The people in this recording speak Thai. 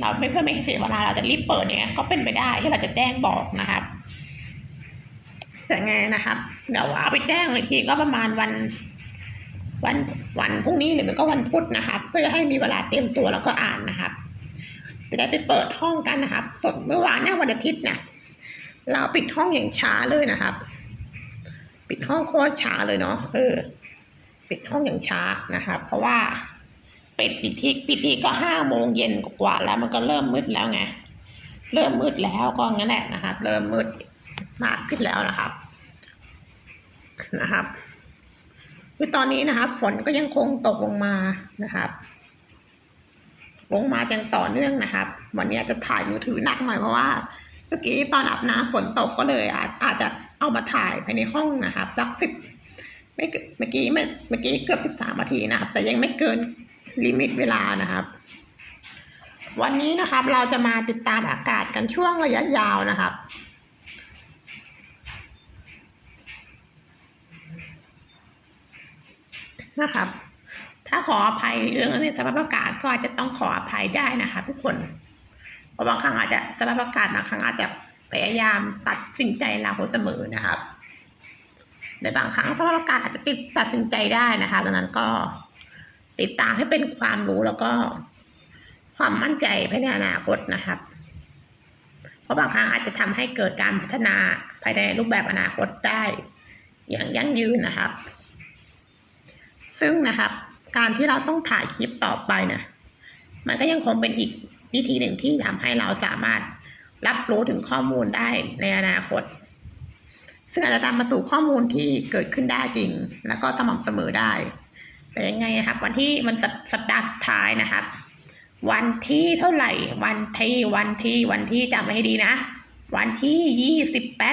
เราไม่เพื่อไม่ให้เสียเวลาเราจะรีบเปิดเนี่ยก็เป็นไปได้ที่เราจะแจ้งบอกนะครับแต่ไงนะครับ เดี๋ยวเอาไปแจ้งอีกทีก็ประมาณวัน วันวันพรุ่งนี้หรือมันก็วันพุธนะครับ เพื่อให้มีเวลาเตรียมตัวแล้วก็อ่านนะครับ จะได้ไปเปิดห้องกันนะครับส่วนเมื่อวานเนี่ยวันอาทิตย์เนี่ยเราปิดห้องอย่างช้าเลยนะครับ ปิดห้องโคตรช้าเลยเนาะเออ ปิดห้องอย่างช้านะครับ เพราะว่า ปิดปิดที่ปิดที่ก็ห้าโมงเย็นกว่าแล้วมันก็เริ่มมืดแล้วไงเริ่มมืดแล้วก็งั้นแหละนะครับ เริ่มมืดมากขึ้นแล้วนะครับนะครับคือตอนนี้นะครับ ฝนก็ยังคงตกลงมานะครับ ลงมาอย่างต่อเนื่องนะครับ วันนี้จะถ่ายมือถือหนักหน่อยเพราะว่าเมื่อกี้ตอนอาบน้ำฝนตกก็เลย อาจอาจจะเอามาถ่ายภายในห้องนะครับ สักสิบไม่เกินเมื่อกี้ไม่เมื่อกี้เกือบสิบสามนาทีนะครับ แต่ยังไม่เกิน ลิมิตเวลานะครับ วันนี้นะครับเราจะมาติดตามอากาศกันช่วงระยะยาวนะครับนะครับ ถ้าขออภัยเรื่องในสภาพอากาศก็อาจจะต้องขออภัยได้นะคะทุกคนเพราะบางครั้งอาจจะสภาพอากาศบางครั้งอาจจะพยายามตัดสินใจเราเสมอนะครับในบางครั้งสภาพอากาศอาจจะติดตัดสินใจได้นะคะดังนั้นก็ ติดตามให้เป็นความรู้แล้วก็ ความมั่นใจภายในอนาคตนะครับ เพราะบางครั้งอาจจะทำให้เกิดการพัฒนาภายในรูปแบบอนาคตได้ อย่างยั่งยืนนะครับ ซึ่งนะครับ การที่เราต้องถ่ายคลิปต่อไปนี่ยมันก็ยังคงเป็นอีกวิธีหนึ่งที่ทำให้เราสามารถรับรู้ถึงข้อมูลได้ในอนาคต ซึ่งอาจจะตามมาสู่ข้อมูลที่เกิดขึ้นได้จริง แล้วก็สม่ำเสมอได้ แต่ยังไงนะครับ วันที่มันสัสัปดาห์สุดท้ายนะครับ วันที่เท่าไหร่ วันที่วันที่วันที่จำไว้ให้ดีนะ วันที่ยี่สิบแปด